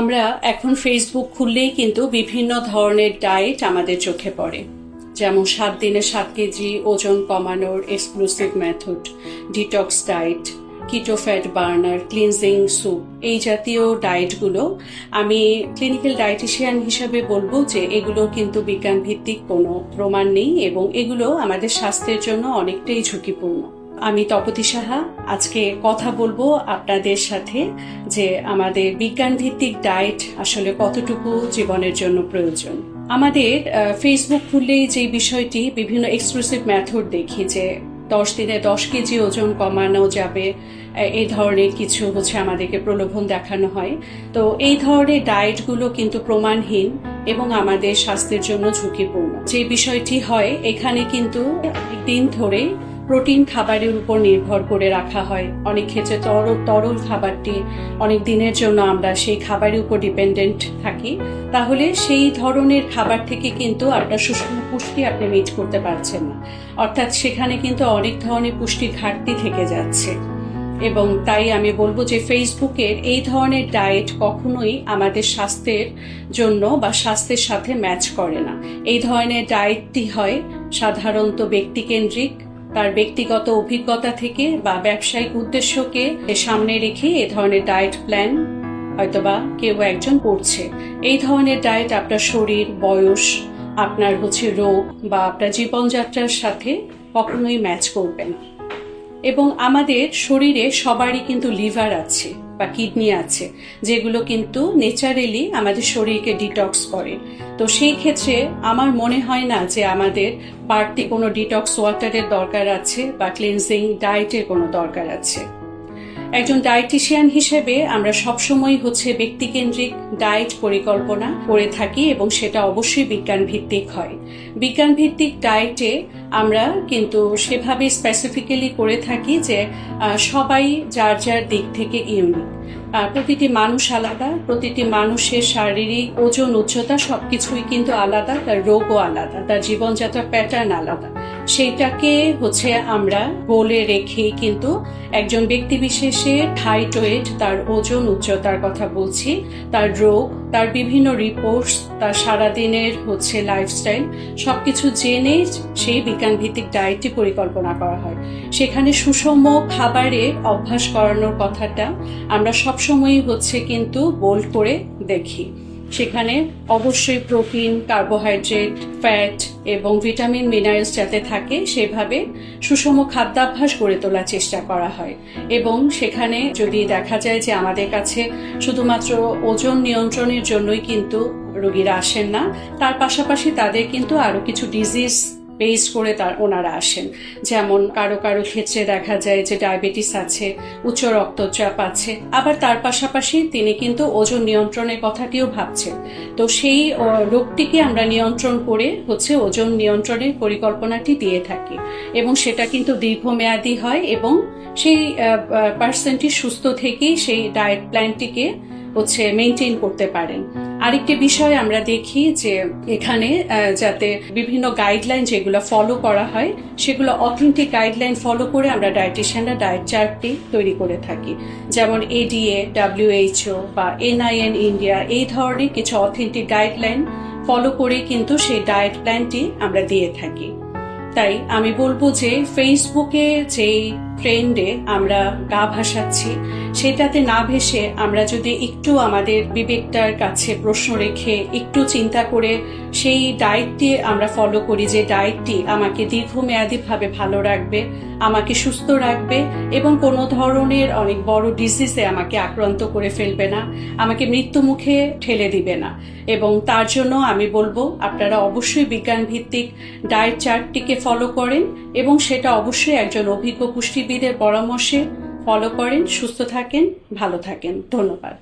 আমরা এখন ফেসবুক খুললেই কিন্তু বিভিন্ন ধরনের ডায়েট আমাদের চোখে পড়ে। যেমন সাত দিনে সাত কেজি ওজন কমানোর exclusive method detox diet keto fat burner cleansing soup এই জাতীয় ডায়েটগুলো আমি ক্লিনিক্যাল ডায়েটিশিয়ান হিসাবে বলব যে এগুলো কিন্তু বিজ্ঞান ভিত্তিক কোনো প্রমাণ নেই এবং এগুলো আমাদের স্বাস্থ্যের জন্য অনেকটাই ঝুঁকিপূর্ণ। আমি তপতি সাহা, আজকে কথা বলব আপনাদের সাথে যে আমাদের বিজ্ঞান ভিত্তিক ডায়েট আসলে কতটুকু জীবনের জন্য প্রয়োজন। আমাদের ফেসবুক খুললেই যে বিষয়টি বিভিন্ন এক্সক্লুসিভ মেথড দেখি যে দশ দিনে দশ কেজি ওজন কমানো যাবে এই ধরনের কিছু হচ্ছে আমাদেরকে প্রলোভন দেখানো হয়। তো এই ধরনের ডায়েটগুলো কিন্তু প্রমাণহীন এবং আমাদের স্বাস্থ্যের জন্য ঝুঁকিপূর্ণ। যে বিষয়টি হয়, এখানে কিন্তু দিন ধরে প্রোটিন খাবারের উপর নির্ভর করে রাখা হয়। অনেক ক্ষেত্রে তরল তরল খাবারটি অনেক দিনের জন্য আমরা সেই খাবারের উপর ডিপেন্ডেন্ট থাকি। তাহলে সেই ধরনের খাবার থেকে কিন্তু আপনার সুষম পুষ্টি আপনি মিট করতে পারছেন না। অর্থাৎ সেখানে কিন্তু অনেক ধরনের পুষ্টির ঘাটতি থেকে যাচ্ছে। এবং তাই আমি বলব যে ফেসবুকের এই ধরনের ডায়েট কখনোই আমাদের স্বাস্থ্যের জন্য বা স্বাস্থ্যের সাথে ম্যাচ করে না। এই ধরনের ডায়েটটি হয় সাধারণত ব্যক্তিকেন্দ্রিক তার ব্যক্তিগত অভিজ্ঞতা থেকে বা ব্যবসায়িক উদ্দেশ্যকে সামনে রেখে এ ধরনের ডায়েট প্ল্যান হয়তোবা কেউ একজন করছে। এই ধরনের ডায়েট আপনার শরীর, বয়স, আপনার হচ্ছে রোগ বা আপনার জীবনযাত্রার সাথে কখনোই ম্যাচ করবে না। এবং আমাদের শরীরে সবারই কিন্তু লিভার আছে। বা কিডনি আছে, যেগুলো কিন্তু নেচারেলি আমাদের শরীরকে ডিটক্স করে। তো সেই ক্ষেত্রে আমার মনে হয় না যে আমাদের বাড়তি কোনো ডিটক্স ওয়াটারের দরকার আছে বা ক্লিনজিং ডায়েটের কোনো দরকার আছে। একজন ডায়েটিশিয়ান হিসেবে আমরা সবসময় হচ্ছে ব্যক্তিকেন্দ্রিক ডায়েট পরিকল্পনা করে থাকি এবং সেটা অবশ্যই বিজ্ঞান ভিত্তিক হয়। বিজ্ঞান ভিত্তিক ডায়েটে আমরা কিন্তু সেভাবে স্পেসিফিক্যালি করে থাকি যে সবাই যার যার দিক থেকে ইউনিক প্রতিটি মানুষ আলাদা, প্রতিটি মানুষের শারীরিক ওজন, উচ্চতা সবকিছুই কিন্তু আলাদা, তার রোগও আলাদা, তার জীবনযাত্রার প্যাটার্ন আলাদা। সেইটাকে হচ্ছে আমরা বলে রেখে কিন্তু একজন ব্যক্তি বিশেষে হাইট ওয়েট তার ওজন উচ্চতার কথা বলছি, তার রোগ, তার বিভিন্ন রিপোর্টস তার সারাদিনের হচ্ছে লাইফস্টাইল সবকিছু জেনে সেই বিজ্ঞান ভিত্তিক ডায়েটটি পরিকল্পনা করা হয়। সেখানে সুষম খাবারের অভ্যাস করানোর কথাটা আমরা সবসময়ই হচ্ছে কিন্তু বোল্ড করে দেখি। সেখানে অবশ্যই প্রোটিন, কার্বোহাইড্রেট, ফ্যাট এবং ভিটামিন, মিনারেলস যাতে থাকে, সেভাবে সুষম খাদ্যাভ্যাস গড়ে তোলার চেষ্টা করা হয়। এবং সেখানে যদি দেখা যায় যে আমাদের কাছে শুধুমাত্র ওজন নিয়ন্ত্রণের জন্যই কিন্তু রোগীরা আসেন না, তার পাশাপাশি তাদের কিন্তু আরও কিছু ডিজিজ বেস করে তার ওনারা আসেন। যেমন কারও কারও ক্ষেত্রে দেখা যায় যে ডায়াবেটিস আছে, উচ্চ রক্তচাপ আছে, আবার তার পাশাপাশি তিনি কিন্তু ওজন নিয়ন্ত্রণের কথাটিও ভাবছেন। তো সেই রোগটিকে আমরা নিয়ন্ত্রণ করে হচ্ছে ওজন নিয়ন্ত্রণের পরিকল্পনাটি দিয়ে থাকি এবং সেটা কিন্তু দীর্ঘমেয়াদী হয় এবং সেই পার্সনটি সুস্থ থেকেই সেই ডায়েট প্ল্যানটিকে হচ্ছে মেনটেন করতে পারেন। আরেকটি বিষয় আমরা দেখি যে এখানে যাতে বিভিন্ন গাইডলাইন যেগুলো ফলো করা হয়, সেগুলো অথেন্টিক গাইডলাইন ফলো করে আমরা ডায়েটিশিয়ানরা ডায়েট চার্টটি তৈরি করে থাকি। যেমন এডিএ ডাব্লিউএইচও বা এনআইএন ইন্ডিয়া এই ধরনের কিছু অথেন্টিক গাইডলাইন ফলো করে কিন্তু সেই ডায়েট প্ল্যানটি আমরা দিয়ে থাকি। তাই আমি বলব যে ফেসবুকে যেই ট্রেন্ডে আমরা গা ভাসাচ্ছি, সেটাতে না ভেসে আমরা যদি একটু আমাদের বিবেকটার কাছে প্রশ্ন রেখে একটু চিন্তা করে সেই ডায়েটটি আমরা ফলো করি যে ডায়েটটি আমাকে দীর্ঘমেয়াদীভাবে ভালো রাখবে, আমাকে সুস্থ রাখবে এবং কোনো ধরনের অনেক বড় ডিজিজে আমাকে আক্রান্ত করে ফেলবে না, আমাকে মৃত্যু মুখে ঠেলে দিবে না। এবং তার জন্য আমি বলব, আপনারা অবশ্যই বিজ্ঞান ভিত্তিক ডায়েট চার্টটিকে ফলো করেন এবং সেটা অবশ্যই একজন অভিজ্ঞ পুষ্টিবিদের পরামর্শে ফলো করেন সুস্থ থাকেন ভালো থাকেন। ধন্যবাদ।